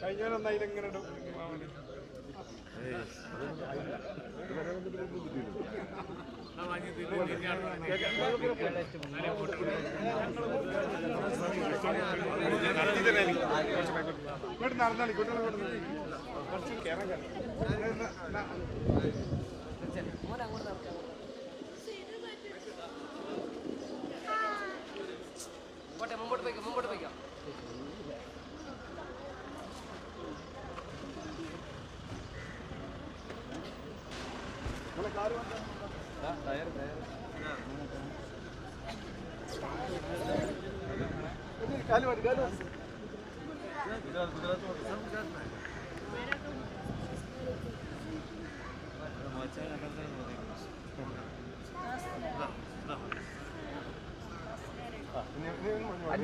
കഴിഞ്ഞാൽ ഇടും മാമന്. ഇങ്ങോട്ട് നടന്നാളി കുട്ടികളെ. കുറച്ച് കേറാൻ കേറാം. പോട്ടെ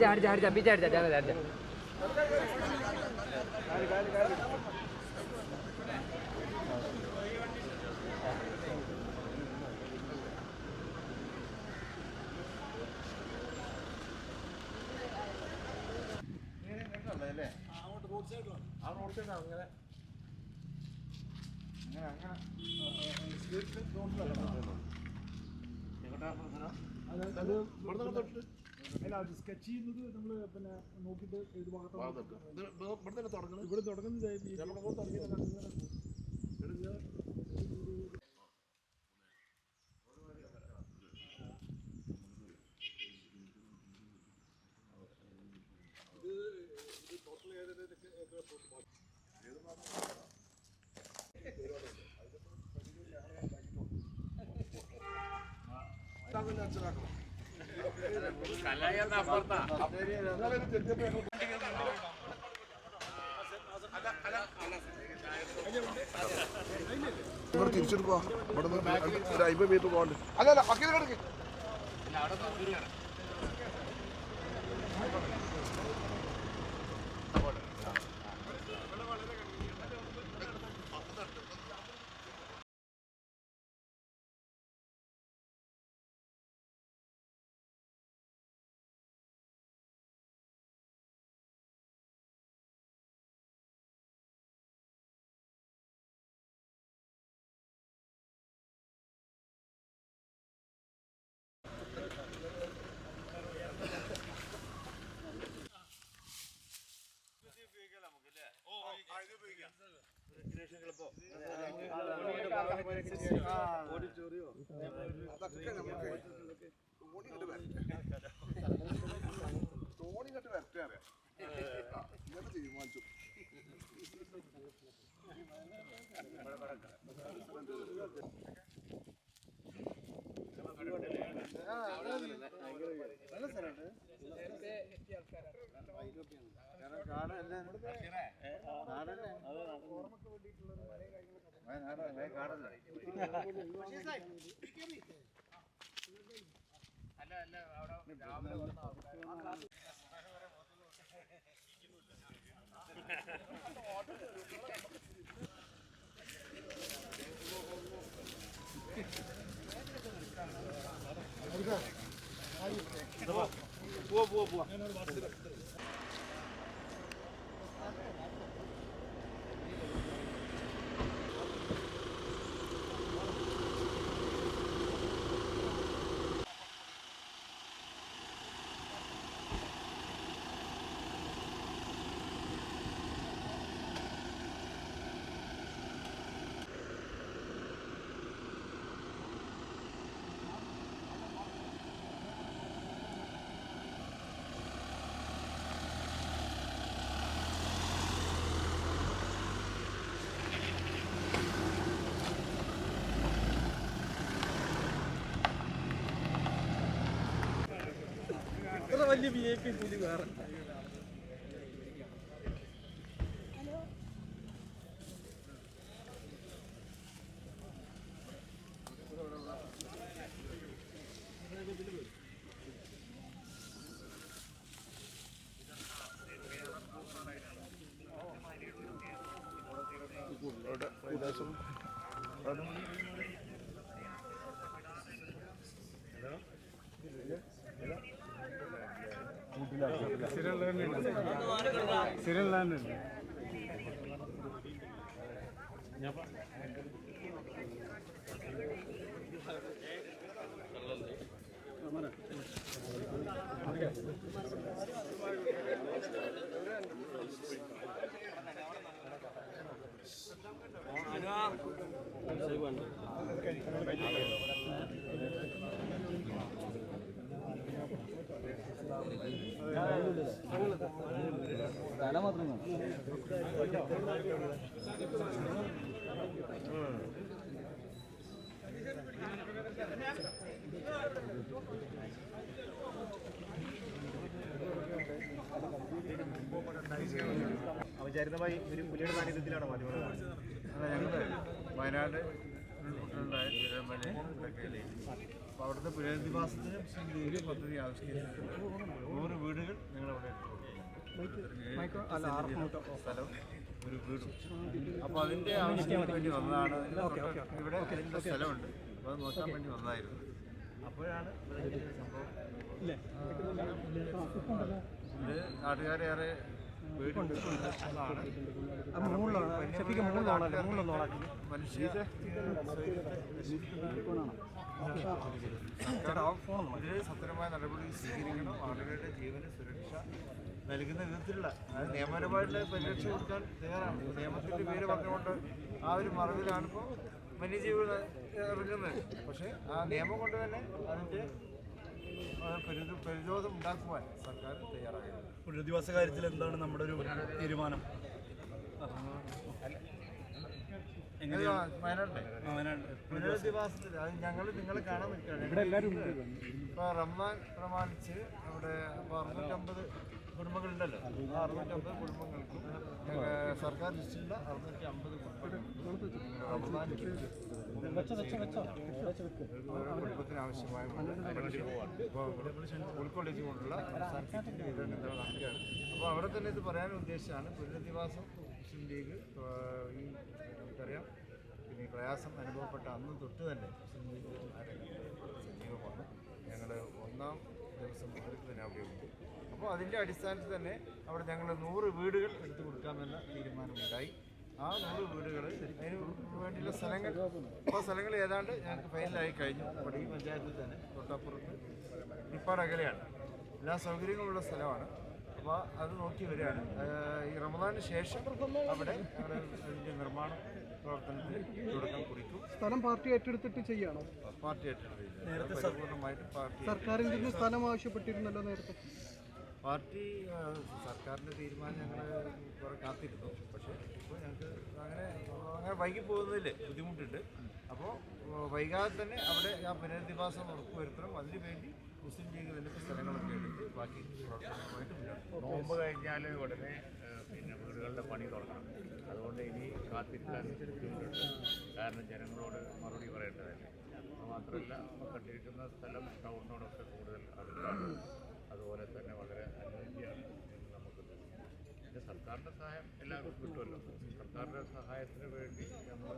അടിച്ച അടിച്ച അടിച്ച പിച്ച അടിച്ച അടിച്ച അടിച്ച കാൽ കാൽ കാൽ സ്കെച്ച് ചെയ്യുന്നത് നമ്മൾ പിന്നെ നോക്കിയിട്ട് ഏത് ഭാഗത്താണ് ഇവിടെ തുടങ്ങുന്നത് ഈ ചിലപ്പോൾ തുടങ്ങിയത് കണ്ടിങ്ങനെ പോകും. ഇവിടെ തിരിച്ചെടുക്കുക ഇവിടെ നിന്ന് ഒരു അമ്പത് മീറ്റർ പോകണ്ടേ. അല്ല അല്ല പക്കയിൽ കിടക്ക്. അതൊക്കെ നമുക്ക് തോണി കണ്ട് വരട്ടെ തോണി കണ്ട് വരട്ടെ അറിയാം ഇങ്ങനെ തീരുമാനിച്ചു ഇത്ര വലിയ വി ഐ പി കൂടി വേറെ. సిరియల్ ల్యాండ్ అండి సిరియల్ ల్యాండ్ అండి അനുവാ അതാ ഞങ്ങൾ വയനാട് അവിടുത്തെ പുനരധിവാസത്തിന് പദ്ധതി ആവിഷ്കരിച്ചിട്ടുണ്ട്. നൂറ് വീടുകൾ ഞങ്ങളവിടെ ഒരു ആവശ്യത്തിന് ഇവിടെ അപ്പോൾ നോക്കാൻ വേണ്ടി അപ്പോഴാണ് ഇത് നാട്ടുകാരേറെ സത്യമായ നടപടി സ്വീകരിക്കണം ആളുകളുടെ ജീവന സുരക്ഷ നൽകുന്ന വിധത്തിലുള്ള അതായത് നിയമപരമായിട്ടുള്ള പരിരക്ഷ കൊടുക്കാൻ തയ്യാറാണ്. നിയമത്തിന്റെ പേര് പറഞ്ഞുകൊണ്ട് ആ ഒരു മറവിലാണ് ഇപ്പോൾ വന്യജീവികൾ ഇറങ്ങുന്നത്. പക്ഷേ ആ നിയമം കൊണ്ട് തന്നെ അതിന്റെ പ്രതിരോധം ഉണ്ടാക്കുവാൻ സർക്കാർ തയ്യാറാകുന്നു പുനരധിവാസ കാര്യത്തിൽ എന്താണ് നമ്മുടെ ഒരു തീരുമാനം? പുനരധിവാസത്തിൽ അത് ഞങ്ങൾ നിങ്ങളെ കാണാൻ നിൽക്കുകയാണ്. ഇപ്പൊ റമ്മാൻ പ്രമാണിച്ച് അവിടെ അറുന്നൂറ്റമ്പത് കുടുംബങ്ങളുണ്ടല്ലോ. ആ അറുന്നൂറ്റമ്പത് കുടുംബങ്ങൾക്കും സർക്കാർ ലിസ്റ്റിലുള്ള അറുന്നൂറ്റി അമ്പത് കുടുംബത്തിന് ആവശ്യമായ ഉൾക്കൊള്ളിച്ചു കൊണ്ടുള്ള നടക്കുകയാണ് അപ്പോൾ അവിടെ തന്നെ ഇത് പറയാൻ ഉദ്ദേശിച്ചാണ് പുനരധിവാസം മുസ്ലിം ലീഗ് ഈ നമുക്കറിയാം. പിന്നെ പ്രയാസം അനുഭവപ്പെട്ട അന്ന് തൊട്ട് തന്നെ മുസ്ലിം ലീഗ് സജീവമാണ്. ഞങ്ങൾ ഒന്നാം ദിവസം മുതൽ തന്നെ അവിടെയുണ്ട് അപ്പോൾ അതിന്റെ അടിസ്ഥാനത്തിൽ തന്നെ അവിടെ ഞങ്ങൾ നൂറ് വീടുകൾ എടുത്തു കൊടുക്കാമെന്ന തീരുമാനമുണ്ടായി. ആ നൂറ് വീടുകൾ അതിന് വേണ്ടിയുള്ള സ്ഥലങ്ങൾ അപ്പോൾ സ്ഥലങ്ങൾ ഏതാണ്ട് ഞങ്ങൾക്ക് ഫൈനലായി കഴിഞ്ഞു. പടി പഞ്ചായത്തിൽ തന്നെ തൊട്ടപ്പുറത്ത് ഒരുപാട് അകലെയാണ്. എല്ലാ സൗകര്യങ്ങളുള്ള സ്ഥലമാണ്. അപ്പോൾ അത് നോക്കി വരികയാണ്. ഈ റമദാന് ശേഷം അവിടെ അതിന്റെ നിർമ്മാണ പ്രവർത്തനത്തിന് തുടക്കം കുറിക്കും. സ്ഥലം പാർട്ടി ഏറ്റെടുത്തിട്ട് ചെയ്യാണോ? പാർട്ടി ഏറ്റെടുത്തില്ല പരിപൂർണമായിട്ട് പാർട്ടി സർക്കാരിൽ നിന്ന് സ്ഥലം ആവശ്യപ്പെട്ടിരുന്നല്ലോ നേരത്തെ. പാർട്ടി സർക്കാരിന്റെ സർക്കാരിന്റെ തീരുമാനം ഞങ്ങൾ കുറെ കാത്തിരുന്നു. പക്ഷേ അങ്ങനെ അങ്ങനെ വൈകി പോകുന്നതിൽ ബുദ്ധിമുട്ടുണ്ട്. അപ്പോൾ വൈകാതെ തന്നെ അവിടെ ആ പുനരധിവാസം ഉറപ്പുവരുത്തണം അതിന് വേണ്ടി മുസ്ലിം ലീഗ് തന്നെ സ്ഥലങ്ങളൊക്കെ എടുത്ത് ബാക്കി നോമ്പ് കഴിഞ്ഞാൽ ഉടനെ പിന്നെ വീടുകളുടെ പണി തുടങ്ങണം. അതുകൊണ്ട് ഇനി കാത്തിരിക്കാൻ ബുദ്ധിമുട്ടുണ്ട്. കാരണം ജനങ്ങളോട് മറുപടി പറയേണ്ടതല്ലേ അതുമാത്രമല്ല കണ്ടിരിക്കുന്ന സ്ഥലം ടൗണിനോടൊക്കെ കൂടുതൽ അടുത്താണ് അതുപോലെ തന്നെ വളരെ അനുയോജ്യമാണ് എന്ന് നമുക്ക് തോന്നുന്നു പിന്നെ സർക്കാരിന്റെ സഹായം എല്ലാവർക്കും കിട്ടുമല്ലോ. സർക്കാരിന്റെ സഹായത്തിന് വേണ്ടി നമ്മൾ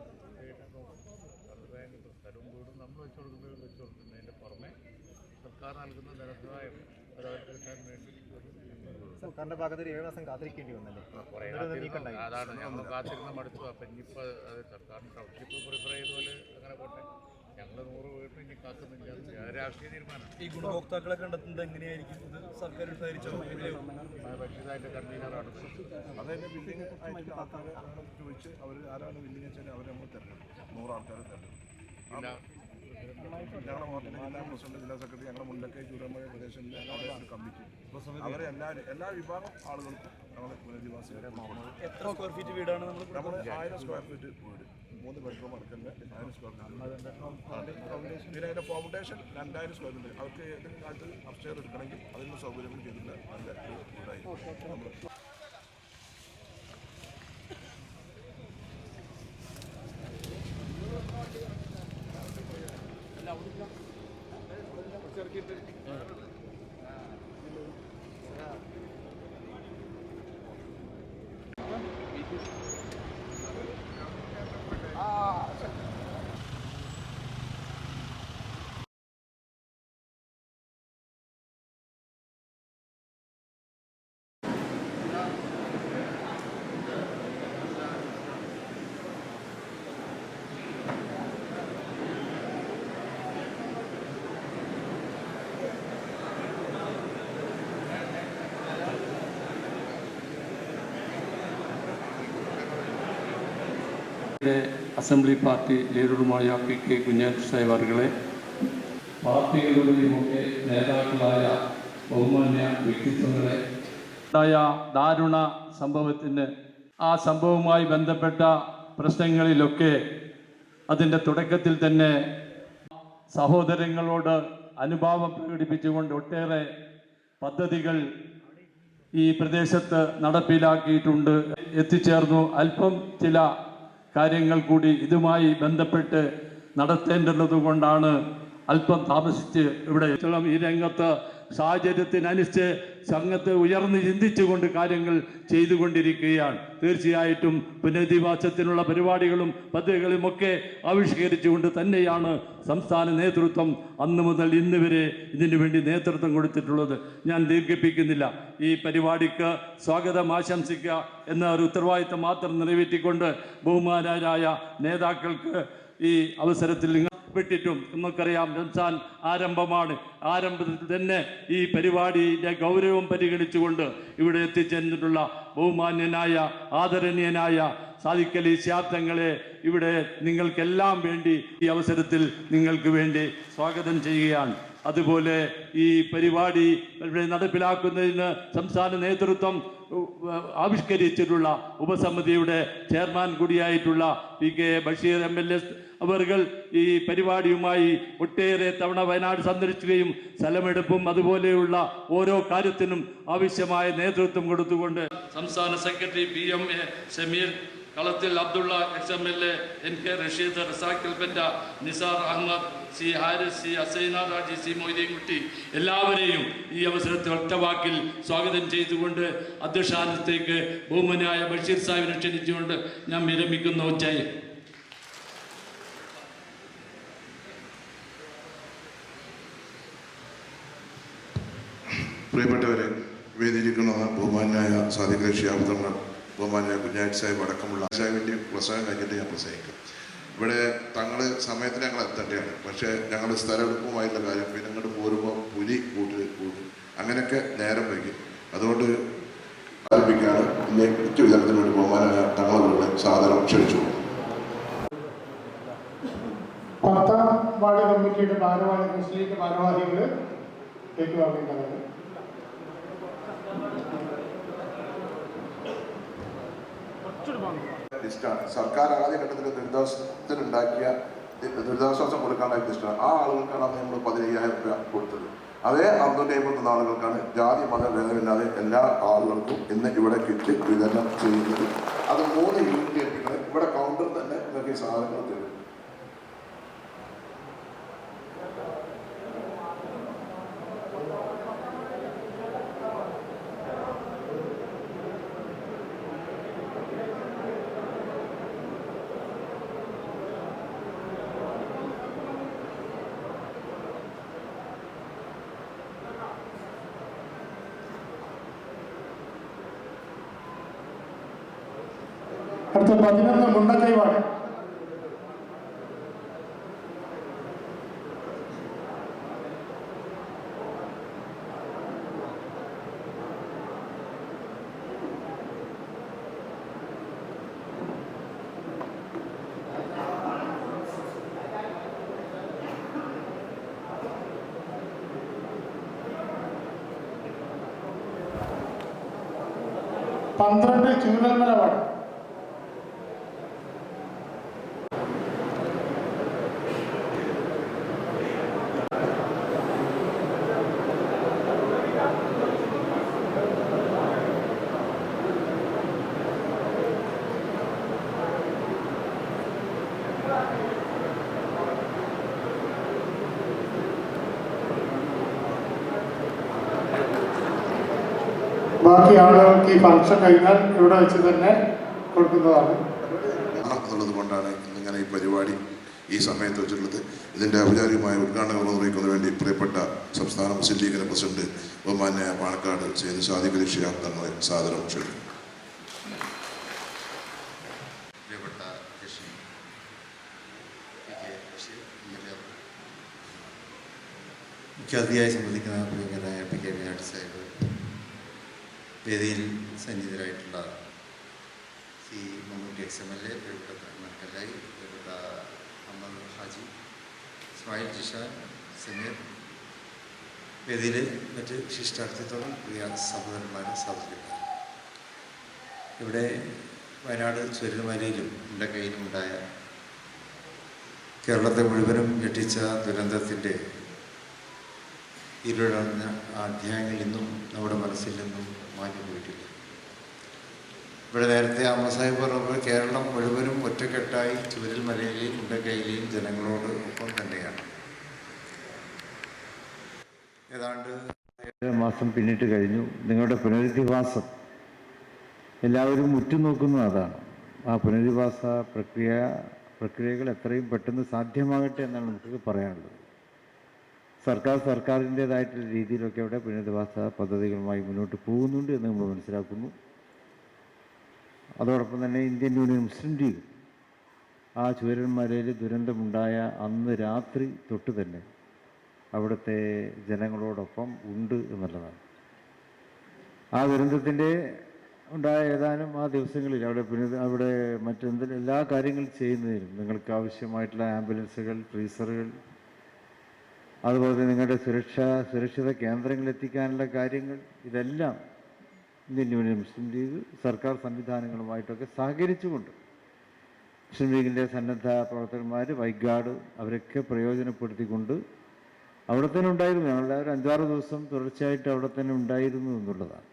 സർക്കാരിന്റെ സ്ഥലവും വീടും നമ്മൾ വെച്ച് കൊടുക്കുന്നത് വെച്ച് കൊടുക്കുന്നതിന്റെ പുറമെ സർക്കാർ നൽകുന്ന ധനസഹായം ഒരാൾക്ക് കിട്ടാൻ വേണ്ടി ഒരു സർക്കാരിന്റെ ഭാഗത്ത് ഏഴ് മാസം കാത്തിരിക്കേണ്ടി വന്നല്ലേ. അതാണ് നമ്മൾ കാത്തിരുന്ന് മടുത്തു. അപ്പം ഇനിയിപ്പോൾ അത് സർക്കാരിന് ടൗൺഷിപ്പ് പ്രിഫർ ചെയ്ത പോലെ അങ്ങനെ പോട്ടെ. ഞങ്ങൾ നൂറ് വീട്ടിൽ ഇനി കാക്കുന്നില്ല അത് രാഷ്ട്രീയ തീരുമാനം. ഈ ഗുണഭോക്താക്കളെ കണ്ടെത്തുന്നത് എങ്ങനെയായിരിക്കും? ഇത് സർക്കാർ വിചാരിച്ചോ ഭക്ഷ്യതായിട്ട് കൺവീനറാണ്. അതായത് ബില്ലിംഗ് ആൾക്കാരെ ചോദിച്ച് അവർ ആരാണ് ബില്ലിംഗ് വെച്ചാൽ അവർ നമ്മൾ തിരഞ്ഞെടുക്കും. നൂറ് ആൾക്കാരെ തിരഞ്ഞെടുക്കും. ഞങ്ങളുടെ മോർണിംഗ് ജില്ലാ പ്രസിഡന്റ് ജില്ലാ സെക്രട്ടറി ഞങ്ങളുടെ മുണ്ടക്കൈ ചൂരമഴ പ്രദേശത്തിലെ അവിടെ ഒരു കമ്മിറ്റി. അവരെ എല്ലാ എല്ലാ വിഭാഗം ആളുകൾക്കും ഞങ്ങൾ പുനരധിവാസികളെ എത്ര സ്ക്വയർ ഫീറ്റ് വീടാണ് നമ്മൾ നമ്മൾ ആയിരം സ്ക്വയർ ഫീറ്റ് വീട്. മൂന്ന് ബെഡ്റൂം അടക്കുന്ന രണ്ടായിരം സ്ക്വയർ ഫീറ്റ് പിന്നെ അതിന്റെ ഫൗണ്ടേഷൻ രണ്ടായിരം സ്ക്വയർ ഫീറ്റ് അവർക്ക് ഏതെങ്കിലും കാലത്ത് അപ്സ്റ്റെയർ എടുക്കണമെങ്കിൽ അതിനുള്ള സൗകര്യങ്ങൾ ചെയ്തിട്ട് നല്ല വീടായിരിക്കും നമ്മൾ അസംബ്ലി പാർട്ടി ലീഡറുമായ പി കെ കുഞ്ഞാറ്റ് സാഹിബ് പാർട്ടികളുടെ പാർട്ടികളുടെയുമൊക്കെ നേതാക്കളായ ബഹുമാന്യ വ്യക്തിത്വങ്ങളെ ഉണ്ടായ ദാരുണ സംഭവത്തിന് ആ സംഭവവുമായി ബന്ധപ്പെട്ട പ്രശ്നങ്ങളിലൊക്കെ അതിന്റെ തുടക്കത്തിൽ തന്നെ സഹോദരങ്ങളോട് അനുഭാവം പ്രകടിപ്പിച്ചുകൊണ്ട് ഒട്ടേറെ പദ്ധതികൾ ഈ പ്രദേശത്ത് നടപ്പിലാക്കിയിട്ടുണ്ട്. എത്തിച്ചേർന്നു. അല്പം ചില കാര്യങ്ങൾ കൂടി ഇതുമായി ബന്ധപ്പെട്ട് നടത്തേണ്ടത് കൊണ്ടാണ് അല്പം താമസിച്ച് ഇവിടെ. ഈ രംഗത്ത് സാഹചര്യത്തിനനുസരിച്ച് സംഘത്ത് ഉയർന്ന് ചിന്തിച്ചുകൊണ്ട് കാര്യങ്ങൾ ചെയ്തുകൊണ്ടിരിക്കുകയാണ്. തീർച്ചയായിട്ടും പുനരധിവാസത്തിനുള്ള പരിപാടികളും പദ്ധതികളും ഒക്കെ ആവിഷ്കരിച്ചുകൊണ്ട് തന്നെയാണ് സംസ്ഥാന നേതൃത്വം അന്ന് മുതൽ ഇന്ന് വരെ ഇതിനു വേണ്ടി നേതൃത്വം കൊടുത്തിട്ടുള്ളത്. ഞാൻ ദീർഘിപ്പിക്കുന്നില്ല. ഈ പരിപാടിക്ക് സ്വാഗതം ആശംസിക്കുക എന്ന ഒരു ഉത്തരവാദിത്തം മാത്രം നിറവേറ്റിക്കൊണ്ട് ബഹുമാനരായ നേതാക്കൾക്ക് ഈ അവസരത്തിൽ നിങ്ങൾ വിട്ടിട്ടും നമുക്കറിയാം റംസാൻ ആരംഭമാണ്. ആരംഭത്തിൽ തന്നെ ഈ പരിപാടിയുടെ ഗൗരവം പരിഗണിച്ചുകൊണ്ട് ഇവിടെ എത്തിച്ചേർന്നിട്ടുള്ള ബഹുമാന്യനായ ആദരണീയനായ സാദിക്കലി ശാബ്ദങ്ങളെ ഇവിടെ നിങ്ങൾക്കെല്ലാം വേണ്ടി ഈ അവസരത്തിൽ നിങ്ങൾക്ക് വേണ്ടി സ്വാഗതം ചെയ്യുകയാണ്. അതുപോലെ ഈ പരിപാടി നടപ്പിലാക്കുന്നതിന് സംസ്ഥാന നേതൃത്വം ആവിഷ്കരിച്ചിട്ടുള്ള ഉപസമിതിയുടെ chairman കൂടിയായിട്ടുള്ള P K Basheer M L S അവർകൾ ഈ പരിപാടിയുമായി ഒട്ടേറെ തവണ വയനാട് സന്ദർശിക്കുകയും സ്ഥലമെടുപ്പും അതുപോലെയുള്ള ഓരോ കാര്യത്തിനും ആവശ്യമായ നേതൃത്വം കൊടുത്തുകൊണ്ട് സംസ്ഥാന secretary P M A Shameer Kalathil Abdullah ex M L A N K Rasheed റസാഖിൽ പെറ്റ Nisar Ahammed C Haris C Asaina Raji C Moideenkutty എല്ലാവരെയും ഈ അവസരത്തിൽ ഒറ്റവാക്കിൽ സ്വാഗതം ചെയ്തുകൊണ്ട് അധ്യക്ഷാനത്തേക്ക് ബഹുമാനായ ബഷീർ സാഹിബിനെ ക്ഷണിച്ചുകൊണ്ട് ഞാൻ വിരമിക്കുന്നു. ജയ് പ്രിയപ്പെട്ടവരെ വേദിയിരിക്കുന്ന ബഹുമാനായ സാധിക ഷിയാബുദ്ധങ്ങൾ ബഹുമാനായ കുഞ്ഞാഴ്ച സാഹിബ് അടക്കമുള്ള സാഹിബിന്റെ പ്രസംഗം കഴിഞ്ഞിട്ട് ഞാൻ പ്രസംഗിക്കും. ഇവിടെ തങ്ങൾ സമയത്തിന് ഞങ്ങൾ എത്തേണ്ടതാണ് പക്ഷേ ഞങ്ങൾ സ്ഥലമെടുപ്പുമായിട്ടുള്ള കാര്യം പിന്നെ ഇങ്ങോട്ട് പോരുമ്പോൾ പുലി കൂട്ടി കൂടും. അങ്ങനെയൊക്കെ നേരം വൈകി. അതുകൊണ്ട് ആരംഭിക്കുകയാണ്. പിന്നെ ഉച്ച വിതരണത്തിന് വേണ്ടി ബഹുമാനായ തങ്ങളുടെ സാധനം ക്ഷണിച്ചു. പത്താം വാർഡ് കമ്മിറ്റിയുടെ ഭാരവാഹി മുസ്ലിം ഭാരവാഹികൾ ലിസ്റ്റാണ് സർക്കാർ ആദ്യഘട്ടത്തിൽ ദുരിതാശ്വാസത്തിനുണ്ടാക്കിയ ദുരിതാശ്വാസം കൊടുക്കാനായി ലിസ്റ്റാണ് ആ ആളുകൾക്കാണ് അന്ന് നമ്മൾ പതിനയ്യായിരം രൂപ കൊടുത്തത്. അതേ അബ്ദുൽ അമ്പത്തൊന്ന് ആളുകൾക്കാണ് ജാതി മത ഭേദമില്ലാതെ എല്ലാ ആളുകൾക്കും ഇന്ന് ഇവിടെ കിറ്റ് വിതരണം ചെയ്യുന്നത്. അത് മൂന്ന് യൂണിറ്റ് ഇവിടെ കൗണ്ടർ തന്നെ നിങ്ങൾക്ക് ഈ സാധനങ്ങൾ തരും. അടുത്ത പതിനൊന്ന് മുണ്ടക്കൈ വാർഡ് പന്ത്രണ്ട് ചൂരൽമല വാർഡ് ബാക്കി ആളുകൾക്ക് ഈ ഫംഗ്ഷൻ കഴിഞ്ഞാൽ ഇവിടെ വെച്ച് തന്നെ കൊടുക്കുന്നതാണ്. എന്നുള്ളത് കൊണ്ടാണ് ഇന്നിങ്ങനെ ഈ പരിപാടി ഈ സമയത്ത് വെച്ചിട്ടുള്ളത്. ഇതിന്റെ ഔപചാരികമായ ഉദ്ഘാടനം നിർവഹിക്കുന്നതിന് വേണ്ടി പ്രിയപ്പെട്ട സംസ്ഥാന മുസ്ലിം ലീഗിന്റെ പ്രസിഡന്റ് ബഹുമാന്യ പാണക്കാട് ചെയ്ത് സാദിഖ് ഷിയാബ് തങ്ങളെ സാദരം ക്ഷണിക്കുന്നു. പ്രിയപ്പെട്ട കൃഷി P K Basheer M L A. മുഖ്യാതിഥിയായി സംബന്ധിക്കുന്ന പ്രിയങ്കരായ പി കെ വിനാട്ട് സാഹിബ് വേദിയിൽ സന്നിഹിതരായിട്ടുള്ള C Mammootty ex M L A പ്രിയപ്പെട്ട മൻകല്ലായി പ്രിയപ്പെട്ട അഹമ്മദ് ഹാജി ഇസ്മായിൽ ജിഷാൻ സമീർ. വേദിയിൽ മറ്റ് ശിഷ്ടാർത്ഥിത്വം പ്രിയ സഹോദരന്മാരും സഹോദരിമാരും. ഇവിടെ വയനാട് ചുരുമലയിലും എന്റെ കയ്യിലും ഉണ്ടായ കേരളത്തെ മുഴുവനും ഞെട്ടിച്ച ദുരന്തത്തിന്റെ ഇരുടഞ്ഞ അധ്യായങ്ങൾ ഇന്നും നമ്മുടെ മനസ്സിൽ നിന്നും മാഞ്ഞു പോയിട്ടില്ല ഇവിടെ നേരത്തെ അമ്മസാഹിബ് പറഞ്ഞപ്പോൾ കേരളം മുഴുവനും ഒറ്റക്കെട്ടായി ചുവരിൽ മലയിലെയും മുണ്ടക്കയിലെയും ജനങ്ങളോട് ഒപ്പം തന്നെയാണ്. ഏതാണ്ട് മാസം പിന്നിട്ട് കഴിഞ്ഞു. നിങ്ങളുടെ പുനരധിവാസം എല്ലാവരും ഉറ്റുനോക്കുന്നത് അതാണ്. ആ പുനരധിവാസ പ്രക്രിയ പ്രക്രിയകൾ എത്രയും പെട്ടെന്ന് സാധ്യമാകട്ടെ എന്നാണ് നമുക്ക് പറയാനുള്ളത്. സർക്കാർ സർക്കാരിന്റേതായിട്ടുള്ള രീതിയിലൊക്കെ അവിടെ പുനരധിവാസ പദ്ധതികളുമായി മുന്നോട്ട് പോകുന്നുണ്ട് എന്ന് നമ്മൾ മനസ്സിലാക്കുന്നു. അതോടൊപ്പം തന്നെ ഇന്ത്യൻ യൂണിയൻ മുസ്ലിം ലീഗ് ആ ചുവരന്മാരയിൽ ദുരന്തമുണ്ടായ അന്ന് രാത്രി തൊട്ട് തന്നെ അവിടുത്തെ ജനങ്ങളോടൊപ്പം ഉണ്ട് എന്നുള്ളതാണ്. ആ ദുരന്തത്തിന്റെ ഉണ്ടായ ഏതാനും ആ ദിവസങ്ങളിൽ അവിടെ പിന്നെ അവിടെ മറ്റെന്തെങ്കിലും എല്ലാ കാര്യങ്ങളും ചെയ്യുന്നതിനും നിങ്ങൾക്ക് ആവശ്യമായിട്ടുള്ള ആംബുലൻസുകൾ ഫ്രീസറുകൾ അതുപോലെ തന്നെ നിങ്ങളുടെ സുരക്ഷ സുരക്ഷിത കേന്ദ്രങ്ങളിൽ എത്തിക്കാനുള്ള കാര്യങ്ങൾ ഇതെല്ലാം ഇന്ത്യൻ യൂണിയൻ മുസ്ലിം ലീഗ് സർക്കാർ സംവിധാനങ്ങളുമായിട്ടൊക്കെ സഹകരിച്ചുകൊണ്ട് മുസ്ലിം ലീഗിന്റെ സന്നദ്ധ പ്രവർത്തകന്മാർ വൈഗാർഡ് അവരൊക്കെ പ്രയോജനപ്പെടുത്തിക്കൊണ്ട് അവിടെ തന്നെ ഉണ്ടായിരുന്നു. ഞങ്ങളുടെ ഒരു അഞ്ചാറ് ദിവസം തുടർച്ചയായിട്ട് അവിടെ തന്നെ ഉണ്ടായിരുന്നു എന്നുള്ളതാണ്.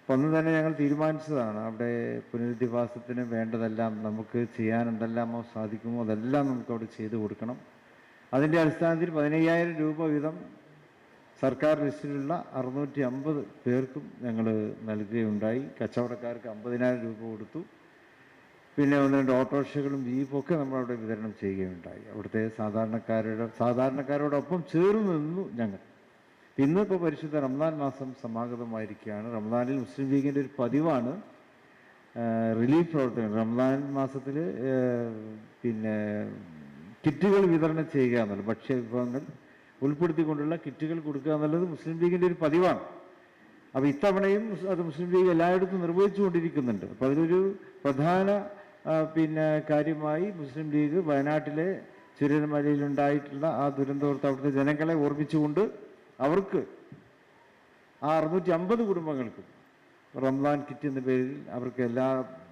അപ്പം അന്ന് തന്നെ ഞങ്ങൾ തീരുമാനിച്ചതാണ് അവിടെ പുനരധിവാസത്തിന് വേണ്ടതെല്ലാം നമുക്ക് ചെയ്യാൻ എന്തെല്ലാമോ സാധിക്കുമോ അതെല്ലാം നമുക്ക് അവിടെ ചെയ്തു കൊടുക്കണം. അതിന്റെ അടിസ്ഥാനത്തിൽ പതിനയ്യായിരം രൂപ വീതം സർക്കാർ ലിസ്റ്റിലുള്ള അറുന്നൂറ്റി അമ്പത് പേർക്കും ഞങ്ങൾ നൽകുകയുണ്ടായി. കച്ചവടക്കാർക്ക് അമ്പതിനായിരം രൂപ കൊടുത്തു. പിന്നെ ഒന്ന് രണ്ട് ഓട്ടോറിക്ഷകളും ജീപ്പൊക്കെ നമ്മളവിടെ വിതരണം ചെയ്യുകയുണ്ടായി. അവിടുത്തെ സാധാരണക്കാരുടെ സാധാരണക്കാരോടൊപ്പം ചേർന്ന് നിന്നു ഞങ്ങൾ. ഇന്നിപ്പോൾ പരിശുദ്ധ റംസാൻ മാസം സമാഗതമായിരിക്കുകയാണ്. റംസാനിൽ മുസ്ലിം ലീഗിന്റെ ഒരു പതിവാണ് റിലീഫ് പ്രവർത്തനം. റംസാൻ മാസത്തിൽ പിന്നെ കിറ്റുകൾ വിതരണം ചെയ്യുക എന്നുള്ളത്. ഭക്ഷ്യവിഭവങ്ങൾ ഉൾപ്പെടുത്തിക്കൊണ്ടുള്ള കിറ്റുകൾ കൊടുക്കുക എന്നുള്ളത് മുസ്ലിം ലീഗിന്റെ ഒരു പതിവാണ്. അപ്പോൾ ഇത്തവണയും അത് മുസ്ലിം ലീഗ് എല്ലായിടത്തും നിർവഹിച്ചുകൊണ്ടിരിക്കുന്നുണ്ട്. അപ്പോൾ അതിലൊരു പ്രധാന പിന്നെ കാര്യമായി മുസ്ലിം ലീഗ് വയനാട്ടിലെ ചുരൽമലയിലുണ്ടായിട്ടുള്ള ആ ദുരന്തോർത്ത് അവിടുത്തെ ജനങ്ങളെ ഓർമ്മിച്ചുകൊണ്ട് അവർക്ക് ആ അറുന്നൂറ്റി അമ്പത് കുടുംബങ്ങൾക്കും റംസാൻ കിറ്റ് എന്ന പേരിൽ അവർക്ക് എല്ലാ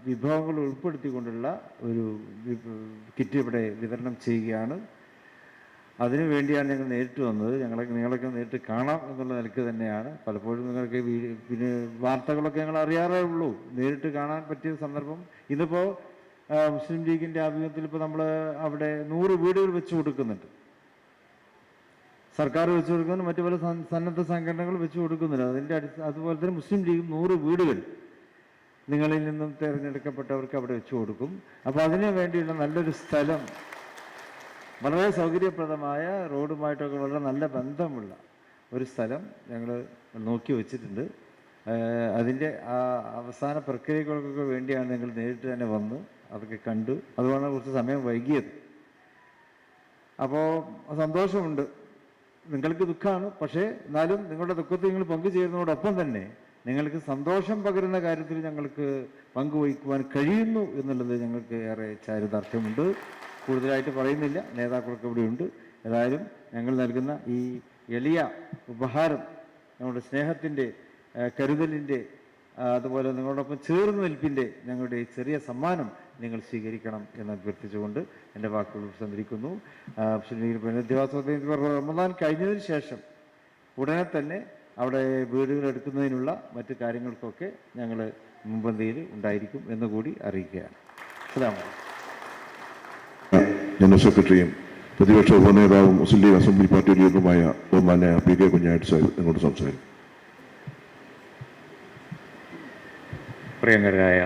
വിഭവങ്ങളും ഉൾപ്പെടുത്തിക്കൊണ്ടുള്ള ഒരു കിറ്റ് ഇവിടെ വിതരണം ചെയ്യുകയാണ്. അതിനു വേണ്ടിയാണ് ഞങ്ങൾ നേരിട്ട് വന്നത്. ഞങ്ങളെ നിങ്ങളൊക്കെ നേരിട്ട് കാണാം എന്നുള്ള നിലയ്ക്ക് തന്നെയാണ്. പലപ്പോഴും നിങ്ങൾക്ക് പിന്നെ വാർത്തകളൊക്കെ ഞങ്ങൾ അറിയാറേ ഉള്ളൂ. നേരിട്ട് കാണാൻ പറ്റിയ സന്ദർഭം. ഇന്നിപ്പോൾ മുസ്ലിം ലീഗിന്റെ ആഭിമുഖ്യത്തിൽ ഇപ്പോൾ നമ്മൾ അവിടെ നൂറ് വീടുകൾ വെച്ച് കൊടുക്കുന്നുണ്ട്. സർക്കാർ വെച്ച് കൊടുക്കുന്നുണ്ട്. മറ്റു പല സന്നദ്ധ സംഘടനകൾ വെച്ച് കൊടുക്കുന്നുണ്ട്. അതിന്റെ അടിസ്ഥാന അതുപോലെ തന്നെ മുസ്ലിം ലീഗ് നൂറ് വീടുകൾ നിങ്ങളിൽ നിന്നും തിരഞ്ഞെടുക്കപ്പെട്ടവർക്ക് അവിടെ വെച്ചു കൊടുക്കും. അപ്പോൾ അതിനു വേണ്ടിയുള്ള നല്ലൊരു സ്ഥലം വളരെ സൗകര്യപ്രദമായ റോഡുമായിട്ടൊക്കെ വളരെ നല്ല ബന്ധമുള്ള ഒരു സ്ഥലം ഞങ്ങൾ നോക്കി വെച്ചിട്ടുണ്ട്. അതിന്റെ ആ അവസാന പ്രക്രിയകൾക്കൊക്കെ വേണ്ടിയാണ് ഞങ്ങൾ നേരിട്ട് തന്നെ വന്ന് അതൊക്കെ കണ്ടു. അതുകൊണ്ടാണ് കുറച്ച് സമയം വൈകിയത്. അപ്പോൾ സന്തോഷമുണ്ട്. നിങ്ങൾക്ക് ദുഃഖമാണ്. പക്ഷേ എന്നാലും നിങ്ങളുടെ ദുഃഖത്തിൽ നിങ്ങൾ പങ്കുചേരുന്നതോടൊപ്പം തന്നെ നിങ്ങൾക്ക് സന്തോഷം പകരുന്ന കാര്യത്തിൽ ഞങ്ങൾക്ക് പങ്കുവഹിക്കുവാൻ കഴിയുന്നു എന്നുള്ളത് ഞങ്ങൾക്ക് ഏറെ ചാരിതാർത്ഥ്യമുണ്ട്. കൂടുതലായിട്ട് പറയുന്നില്ല. നേതാക്കളൊക്കെ ഇവിടെയുണ്ട് ഏതായാലും ഞങ്ങൾ നൽകുന്ന ഈ എളിയ ഉപഹാരം ഞങ്ങളുടെ സ്നേഹത്തിന്റെ കരുതലിന്റെ അതുപോലെ നിങ്ങളോടൊപ്പം ചേർന്ന് നിൽപ്പിന്റെ ഞങ്ങളുടെ ചെറിയ സമ്മാനം നിങ്ങൾ സ്വീകരിക്കണം എന്ന് അഭ്യർത്ഥിച്ചുകൊണ്ട് എന്റെ വാക്കുകൾ ഉപസംഹരിക്കുന്നു. പുനരധിവാസത്തിന് റമദാൻ കഴിഞ്ഞതിന് ശേഷം ഉടനെ തന്നെ അവിടെ വീടുകൾ എടുക്കുന്നതിനുള്ള മറ്റു കാര്യങ്ങൾക്കൊക്കെ ഞങ്ങൾ മുൻപന്തിയിൽ ഉണ്ടായിരിക്കും എന്നുകൂടി അറിയിക്കുകയാണ്. ജനറൽ സെക്രട്ടറിയും പ്രതിപക്ഷ ഉപനേതാവും മുസ്ലിം ലീഗ് അസംബ്ലി പാർട്ടി ലീഡറുമായ ബഹുമാന്യ പി കെ കുഞ്ഞായിട്ട് സാഹിബ് എന്നോട് സംസാരിക്കും. പ്രിയങ്കരായ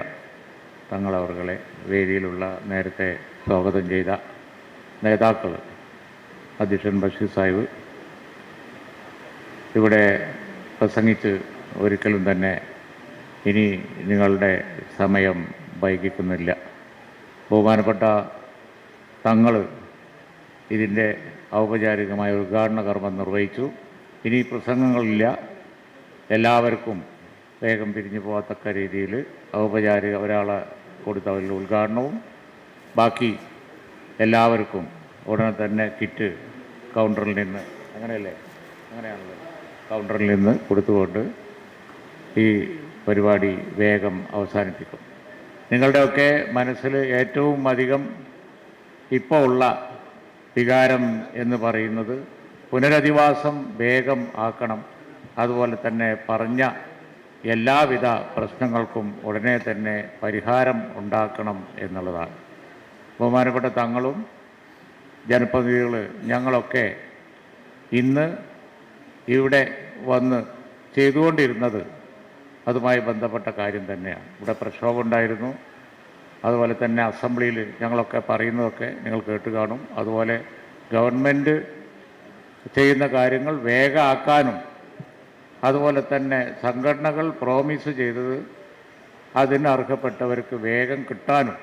തങ്ങളവർകളെ വേദിയിലുള്ള നേരത്തെ സ്വാഗതം ചെയ്ത നേതാക്കൾ അധ്യക്ഷൻ ബഷീർ സാഹിബ്. ഇവിടെ പ്രസംഗിച്ച് ഒരിക്കലും തന്നെ ഇനി നിങ്ങളുടെ സമയം വൈകിക്കുന്നില്ല. ബഹുമാനപ്പെട്ട തങ്ങൾ ഇതിന്റെ ഔപചാരികമായ ഉദ്ഘാടന കർമ്മം നിർവഹിച്ചു. ഇനി പ്രസംഗങ്ങളില്ല. എല്ലാവർക്കും വേഗം പിരിഞ്ഞു പോകത്തക്ക രീതിയിൽ ഔപചാരിക ഒരാളെ കൊടുത്ത അവരുടെ ഉദ്ഘാടനവും. ബാക്കി എല്ലാവർക്കും ഉടനെ തന്നെ കിറ്റ് കൗണ്ടറിൽ നിന്ന് അങ്ങനെയല്ലേ? അങ്ങനെയാണല്ലോ. കൗണ്ടറിൽ നിന്ന് കൊടുത്തുകൊണ്ട് ഈ പരിപാടി വേഗം അവസാനിപ്പിക്കും. നിങ്ങളുടെയൊക്കെ മനസ്സിൽ ഏറ്റവും അധികം ഇപ്പോൾ ഉള്ള വികാരം എന്ന് പറയുന്നത് പുനരധിവാസം വേഗം ആക്കണം. അതുപോലെ തന്നെ പറഞ്ഞ എല്ലാവിധ പ്രശ്നങ്ങൾക്കും ഉടനെ തന്നെ പരിഹാരം ഉണ്ടാക്കണം എന്നുള്ളതാണ്. ബഹുമാനപ്പെട്ട തങ്ങളും ജനപ്രതിനിധികൾ ഞങ്ങളൊക്കെ ഇന്ന് ഇവിടെ വന്ന് ചെയ്തുകൊണ്ടിരുന്നത് അതുമായി ബന്ധപ്പെട്ട കാര്യം തന്നെയാണ്. ഇവിടെ പ്രക്ഷോഭം ഉണ്ടായിരുന്നു. അതുപോലെ തന്നെ അസംബ്ലിയിൽ ഞങ്ങളൊക്കെ പറയുന്നതൊക്കെ നിങ്ങൾ കേട്ട് കാണും. അതുപോലെ ഗവൺമെന്റ് ചെയ്യുന്ന കാര്യങ്ങൾ വേഗമാക്കാനും അതുപോലെ തന്നെ സംഘടനകൾ പ്രോമിസ് ചെയ്തത് അതിന് അർഹപ്പെട്ടവർക്ക് വേഗം കിട്ടാനും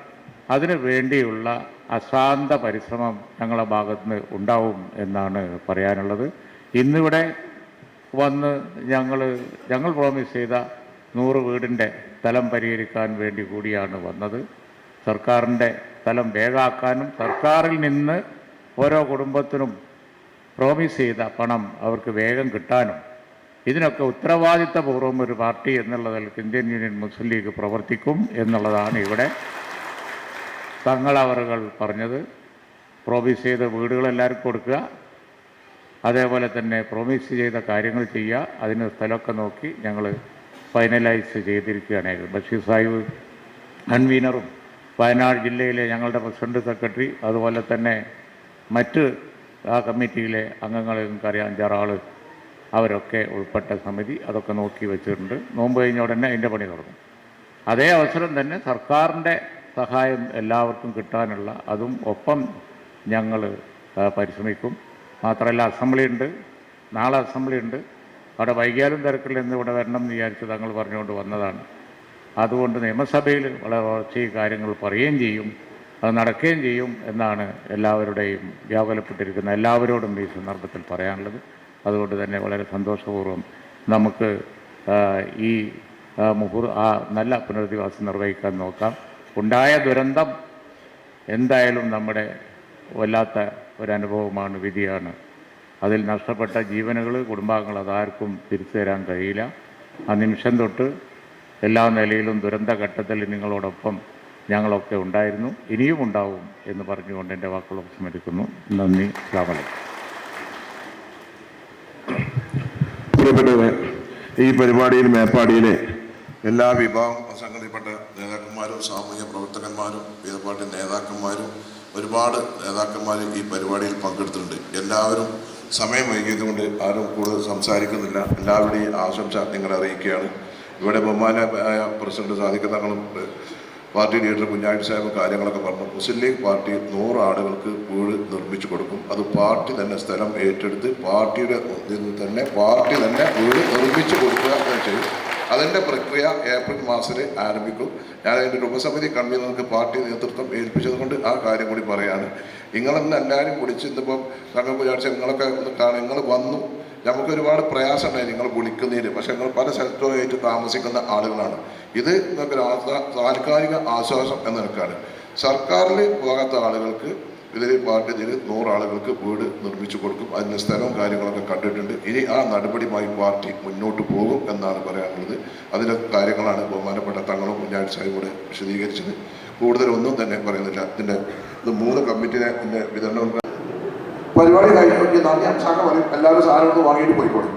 അതിനു വേണ്ടിയുള്ള അശാന്ത പരിശ്രമം ഞങ്ങളുടെ ഭാഗത്ത് നിന്ന് ഉണ്ടാവും എന്നാണ് പറയാനുള്ളത്. ഇന്നിവിടെ വന്ന് ഞങ്ങൾ ഞങ്ങൾ പ്രോമിസ് ചെയ്ത നൂറ് വീടിന്റെ സ്ഥലം പരിഹരിക്കാൻ വേണ്ടി കൂടിയാണ് വന്നത്. സർക്കാരിന്റെ സ്ഥലം വേഗാക്കാനും സർക്കാരിൽ നിന്ന് ഓരോ കുടുംബത്തിനും പ്രോമിസ് ചെയ്ത പണം അവർക്ക് വേഗം കിട്ടാനും ഇതിനൊക്കെ ഉത്തരവാദിത്തപൂർവം ഒരു പാർട്ടി എന്നുള്ളതിൽ ഇന്ത്യൻ യൂണിയൻ മുസ്ലിം ലീഗ് പ്രവർത്തിക്കും എന്നുള്ളതാണ് ഇവിടെ തങ്ങളവറുകൾ പറഞ്ഞത്. പ്രോമിസ് ചെയ്ത വീടുകൾ എല്ലാവർക്കും കൊടുക്കുക. അതേപോലെ തന്നെ പ്രോമിസ് ചെയ്ത കാര്യങ്ങൾ ചെയ്യുക അതിന് സ്ഥലമൊക്കെ നോക്കി ഞങ്ങൾ ഫൈനലൈസ് ചെയ്തിരിക്കുകയാണ്. ബഷീർ സാഹിബ് കൺവീനറും വയനാട് ജില്ലയിലെ ഞങ്ങളുടെ പ്രസിഡന്റ് സെക്രട്ടറി അതുപോലെ തന്നെ മറ്റ് ആ കമ്മിറ്റിയിലെ അംഗങ്ങളെ നിങ്ങൾക്കറിയാം അഞ്ചാറാൾ അവരൊക്കെ ഉൾപ്പെട്ട സമിതി അതൊക്കെ നോക്കി വെച്ചിട്ടുണ്ട്. നോമ്പ് കഴിഞ്ഞ ഉടനെ അതിന്റെ പണി തുടങ്ങും. അതേ അവസരം തന്നെ സർക്കാരിന്റെ സഹായം എല്ലാവർക്കും കിട്ടാനുള്ള അതും ഒപ്പം ഞങ്ങൾ പരിശ്രമിക്കും. മാത്രമല്ല അസംബ്ലി ഉണ്ട് നാളെ അസംബ്ലി ഉണ്ട്. അവിടെ വൈകാലും തിരക്കില്ല എന്ന് ഇവിടെ വരണം എന്ന് വിചാരിച്ച് തങ്ങൾ പറഞ്ഞുകൊണ്ട് വന്നതാണ്. അതുകൊണ്ട് നിയമസഭയിൽ വളരെ കുറച്ച് കാര്യങ്ങൾ പറയുകയും ചെയ്യും അത് നടക്കുകയും ചെയ്യും എന്നാണ് എല്ലാവരുടെയും വ്യാകുലപ്പെട്ടിരിക്കുന്ന എല്ലാവരോടും ഈ സന്ദർഭത്തിൽ പറയാനുള്ളത്. അതുകൊണ്ട് തന്നെ വളരെ സന്തോഷപൂർവം നമുക്ക് ഈ മുഹൂർ ആ നല്ല പുനരധിവാസം നിർവഹിക്കാൻ നോക്കാം. ഉണ്ടായ ദുരന്തം എന്തായാലും നമ്മുടെ വല്ലാത്ത ഒരനുഭവമാണ് വിധിയാണ്. അതിൽ നഷ്ടപ്പെട്ട ജീവനുകൾ കുടുംബാംഗങ്ങൾ അതാർക്കും തിരിച്ചു തരാൻ കഴിയില്ല. ആ നിമിഷം തൊട്ട് എല്ലാ നിലയിലും ദുരന്ത ഘട്ടത്തിൽ നിങ്ങളോടൊപ്പം ഞങ്ങളൊക്കെ ഉണ്ടായിരുന്നു ഇനിയും ഉണ്ടാവും എന്ന് പറഞ്ഞുകൊണ്ട് എന്റെ വാക്കുകൾ ഉപസംഹരിക്കുന്നു നന്ദി ശ്യാമല ഈ പരിപാടിയിൽ മേപ്പാടിയിലെ എല്ലാ വിഭാഗം സംഘടിപ്പെട്ട നേതാക്കന്മാരും സാമൂഹ്യ പ്രവർത്തകന്മാരും വിവിധ നേതാക്കന്മാരും ഒരുപാട് നേതാക്കന്മാർ ഈ പരിപാടിയിൽ പങ്കെടുത്തിട്ടുണ്ട്. എല്ലാവരും സമയം വൈകിയതുകൊണ്ട് ആരും കൂടുതൽ സംസാരിക്കുന്നില്ല. എല്ലാവരുടെയും ആശംസ നിങ്ങളെ അറിയിക്കുകയാണ്. ഇവിടെ ബഹുമാനായ പ്രസിഡന്റ് സാധിക്ക തങ്ങളും പാർട്ടി ലീഡർ കുഞ്ഞാഴ്ച സാഹിബ് കാര്യങ്ങളൊക്കെ പറഞ്ഞു. മുസ്ലിം ലീഗ് പാർട്ടി നൂറ് ആളുകൾക്ക് വീട് നിർമ്മിച്ചു കൊടുക്കും. അത് പാർട്ടി തന്നെ സ്ഥലം ഏറ്റെടുത്ത് പാർട്ടിയുടെ തന്നെ പാർട്ടി തന്നെ വീട് നിർമ്മിച്ചു കൊടുക്കുക ചെയ്യും. അതിന്റെ പ്രക്രിയ ഏപ്രിൽ മാസത്തിൽ ആരംഭിക്കും. ഞാൻ അതിന്റെ ഉപസമിതി കൺവീനർക്ക് പാർട്ടി നേതൃത്വം ഏൽപ്പിച്ചത് കൊണ്ട് ആ കാര്യം കൂടി പറയാണ്. നിങ്ങളെന്ന് എല്ലാവരും വിളിച്ച് ഇന്നിപ്പം തങ്ങൾ വിചാരിച്ച നിങ്ങളൊക്കെ ഒന്ന് കാണും നിങ്ങൾ വന്നു. നമുക്ക് ഒരുപാട് പ്രയാസമുണ്ടായി നിങ്ങൾ വിളിക്കുന്നതിന്. പക്ഷെ നിങ്ങൾ പല സ്ഥലത്തുമായിട്ട് താമസിക്കുന്ന ആളുകളാണ്. ഇത് നിങ്ങൾക്ക് താൽക്കാലിക ആശ്വാസം എന്ന നിലക്കാണ്. സർക്കാരിൽ പോകാത്ത ആളുകൾക്ക് ഇതിൽ പാർട്ടി ഇതിൽ നൂറാളുകൾക്ക് വീട് നിർമ്മിച്ചു കൊടുക്കും. അതിന് സ്ഥലവും കാര്യങ്ങളൊക്കെ കണ്ടിട്ടുണ്ട്. ഇനി ആ നടപടിയുമായി പാർട്ടി മുന്നോട്ട് പോകും എന്നാണ് പറയാനുള്ളത്. അതിലെ കാര്യങ്ങളാണ് ബഹുമാനപ്പെട്ട തങ്ങളും കുഞ്ഞാഴ്ച കൂടെ വിശദീകരിച്ചത്. കൂടുതലൊന്നും തന്നെ പറയുന്നില്ല. ഇതിന്റെ ഇത് മൂന്ന് കമ്മിറ്റിനെ ഇതിന്റെ വിതരണം പരിപാടി കഴിഞ്ഞു നന്ദി. അംശാഖ പറയും എല്ലാവരും സാധനം ഒന്ന് വാങ്ങിയിട്ട് പോയിക്കോളും.